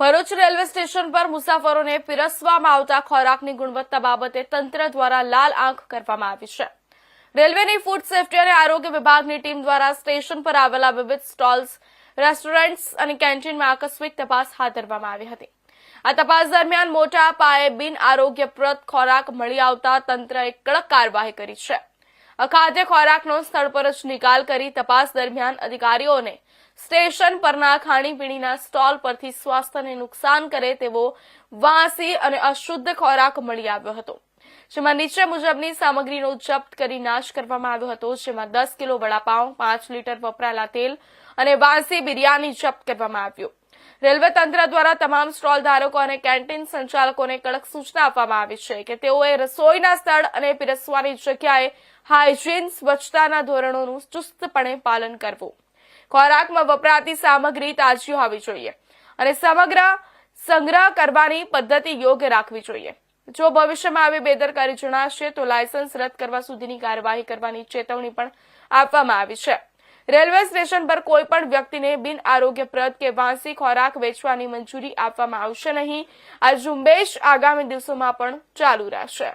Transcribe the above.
Bharuch railway station પર મુસાફરોને પીરસવામાં આવતા ખોરાકની ગુણવત્તા બાબતે તંત્ર દ્વારા લાલ આંખ કરવામાં આવી છે. રેલવેની ફૂડ સેફટી અને આરોગ્ય વિભાગની ટીમ દ્વારા સ્ટેશન પર આવેલા વિવિધ સ્ટોલ્સ, રેસ્ટોરન્ટ્સ અને કેન્ટીનમાં આકસ્મિક તપાસ હાથ ધરવામાં આવી હતી. આ તપાસ દરમિયાન મોટા પાયે બિન આરોગ્યપ્રદ ખોરાક મળી આવતા તંત્રએ કડક કાર્યવાહી કરી છે. અખાદ્ય ખોરાકનો સ્થળ પર જ નિકાલ કરી તપાસ દરમિયાન અધિકારીઓને સ્ટેશન પરના ખાણીપીણીના સ્ટોલ પરથી સ્વાસ્થ્યને નુકસાન કરે તેવો વાસી અને અશુદ્ધ ખોરાક મળી આવ્યો હતો. જેમાં નીચે મુજબની સામગ્રીનો જપ્ત કરી નાશ કરવામાં આવ્યો હતો, જેમાં દસ કિલો વડાપાઉં, પાંચ લીટર વપરાયેલા તેલ અને વાંસી બિરયાની જપ્ત કરવામાં આવ્યું. રેલવે તંત્ર દ્વારા તમામ સ્ટોલ ધારકો અને કેન્ટીન સંચાલકોને કડક સૂચના આપવામાં આવી છે કે તેઓએ રસોઈના સ્થળ અને પીરસવાની જગ્યાએ હાઇજીન સ્વચ્છતાના ધોરણોનું ચુસ્તપણે પાલન કરવું. ખોરાકમાં વપરાતી સામગ્રી તાજી હોવી જોઈએ અને સમગ્ર સંગ્રહ કરવાની પદ્ધતિ યોગ્ય રાખવી જોઈએ. જો ભવિષ્યમાં આવી બેદરકારી જણાશે તો લાયસન્સ રદ કરવા સુધીની કાર્યવાહી કરવાની ચેતવણી પણ આપવામાં આવી છે. રેલવે સ્ટેશન પર કોઈ પણ વ્યક્તિને બિન આરોગ્યપ્રદ કે વાંસી ખોરાક વેચવાની મંજૂરી આપવામાં આવશે નહીં. આ ઝુંબેશ આગામી દિવસોમાં પણ ચાલુ રહેશે.